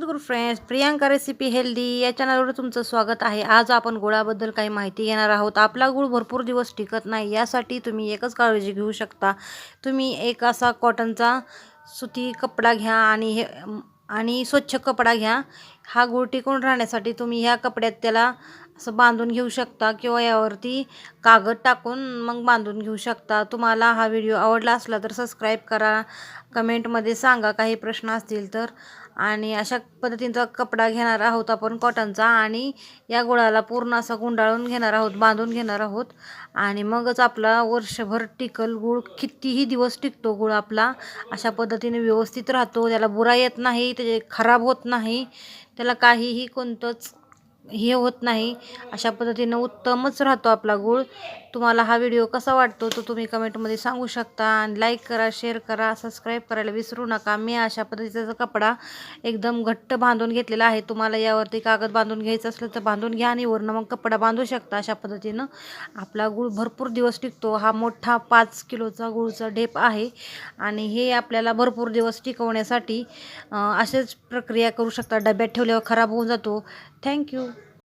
सद्गुरू friends Priyanka recipe healthy या चॅनलवर तुमचं स्वागत आहे. आज आपण गुळाबद्दल काही माहिती घेणार आहोत. आपला गुळ भरपूर दिवस टिकत नाही यासाठी तुम्ही एकच काळजी घेऊ शकता. तुम्ही एक असा कॉटनचा सुती कपडा घ्या आणि हे आणि स्वच्छ कपडा घ्या. हा गूळ टिकून राहण्यासाठी तुम्ही ह्या कपड्यात त्याला असं बांधून घेऊ शकता किंवा यावरती कागद टाकून मग बांधून घेऊ शकता. तुम्हाला हा व्हिडिओ आवडला असला तर सबस्क्राईब करा. कमेंटमध्ये सांगा काही प्रश्न असतील तर. आणि अशा पद्धतीचा कपडा घेणार आहोत आपण कॉटनचा आणि या गुळाला पूर्ण असा गुंडाळून घेणार आहोत बांधून घेणार आहोत. आणि मगच आपला वर्षभर टिकल गुळ कितीही दिवस टिकतो गुळ आपला अशा पद्धतीने व्यवस्थित राहतो. त्याला बुरा येत नाही त्याचे खराब होत नाही. त्याला काहीही कोणतंच हे होत नाही. अशा पद्धतीनं उत्तमच राहतो आपला गूळ. तुम्हाला हा व्हिडिओ कसा वाटतो तो तुम्ही कमेंटमध्ये सांगू शकता. आणि लाईक करा शेअर करा सबस्क्राईब करायला विसरू नका. मी अशा पद्धतीचा कपडा एकदम घट्ट बांधून घेतलेला आहे तुम्हाला यावरती कागद बांधून घ्यायचं असलं तर बांधून घ्या आणि वरनं मग कपडा बांधू शकता. अशा पद्धतीनं आपला गूळ भरपूर दिवस टिकतो. हा मोठा पाच किलोचा गूळचा ढेप आहे. आणि हे आपल्याला भरपूर दिवस टिकवण्यासाठी असेच प्रक्रिया करू शकता. डब्यात ठेवल्यावर खराब होऊन जातो. थँक्यू